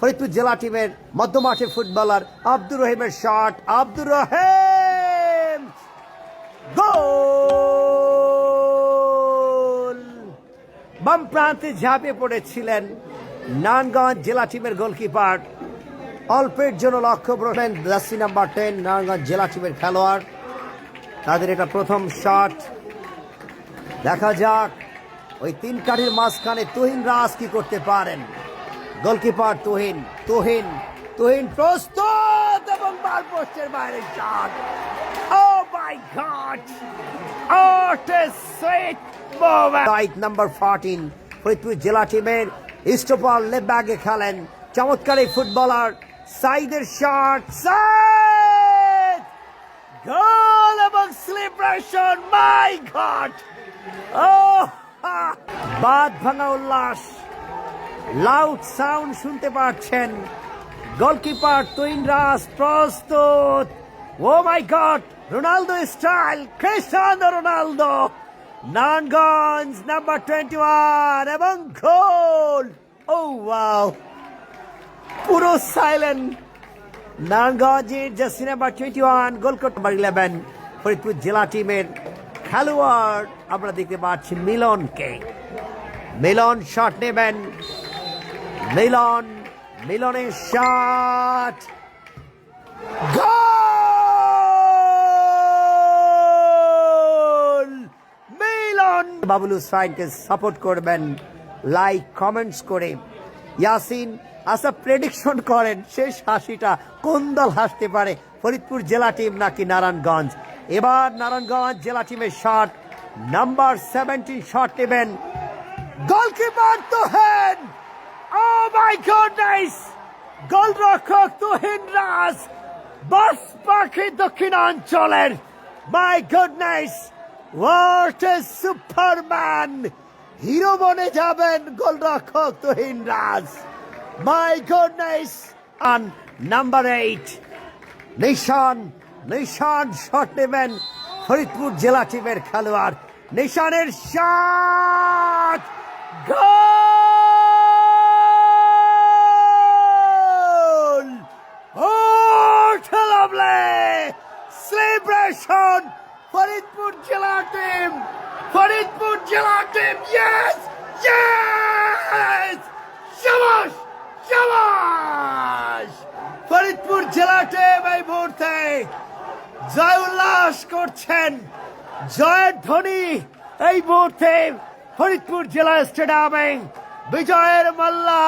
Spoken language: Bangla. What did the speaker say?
ফরিদপুর জেলা টিমের মধ্যমাঠে ফুটবলার আব্দুর রহিমের শট আব্দুর রহিম! গোল! বাম প্রান্তে ঝাঁপিয়ে পড়েছিলেন নারায়ণগঞ্জ জেলা টিমের গোলকিপার। অল্পের জন্য লক্ষ্য করবেন জার্সি নাম্বার টেন নারায়ণগঞ্জ জেলা টিমের খেলোয়াড়। তাদের এটা প্রথম শট দেখা যাক ওই তিন কাঠির মাঝখানে তুহিন রাজ কি করতে পারেন। গোলকিপার তুহিন তুহিন তুহিন প্রস্তুত এবং বার পোস্টের বাইরে shot oh my god What a sweet moment! Right number 14 Faridpur জেলা টিমের ইস্টপাল লেফট খেলেন চমৎকার ফুটবলার সাইদের শট সাইদ! গোল এবং সেলিব্রেশন মাই গড ও বাদ ভাঙা উল্লাস। লাউড সাউন্ড শুনতে পাচ্ছেন। গোলকিপার তুইন রাস প্রস্তুত। ও my god Ronaldo style Cristiano Ronaldo Narayanganj number twenty one এবং গোল ও ওয়াও পুরো সাইলেন্ট নারায়ণগঞ্জের jersey number twenty one goal number eleven Faridpur জেলা টিমের খেলোয়াড়। আমরা দেখতে পাচ্ছি মিলনকে। মিলন শট নেবেন। মিলন, মিলনের শট গোল! মিলন! বাবুলু সাইনকে সাপোর্ট করবেন। লাইক কমেন্টস করে। ইয়াসিন আচ্ছা প্রেডিকশন করেন, শেষ হাসিটা কোন দল হাসতে পারে? ফরিদপুর জেলা টিম নাকি নারায়ণগঞ্জ? এবার নারায়ণগঞ্জ জেলা টিমের শট নাম্বার সেভেন্টিন শট নেবেন। গোলকিপার ও মাই গডনেস গোলরক্ষক তোহেন রাজ বাস পাখি দক্ষিণাঞ্চলের my goodness what a superman hero বনে যাবেন গোলরক্ষক Tohin Raj my goodness on number eight Nishan Nishan shot নেবেন ফরিদপুর জেলা টিমের খেলোয়াড় নিশানের শট lovely! Celebration! ফরিদপুর জেলা টিম ফরিদপুর জেলা টিম ইয়েস ইয়েস শাবাশ শাবাশ ফরিদপুর জেলা টিম এই মুহূর্তে জয় উল্লাস করছেন। জয়ের ধ্বনি এই মুহূর্তে ফরিদপুর জেলা স্টেডিয়ামে বিজয়ের মাল্লা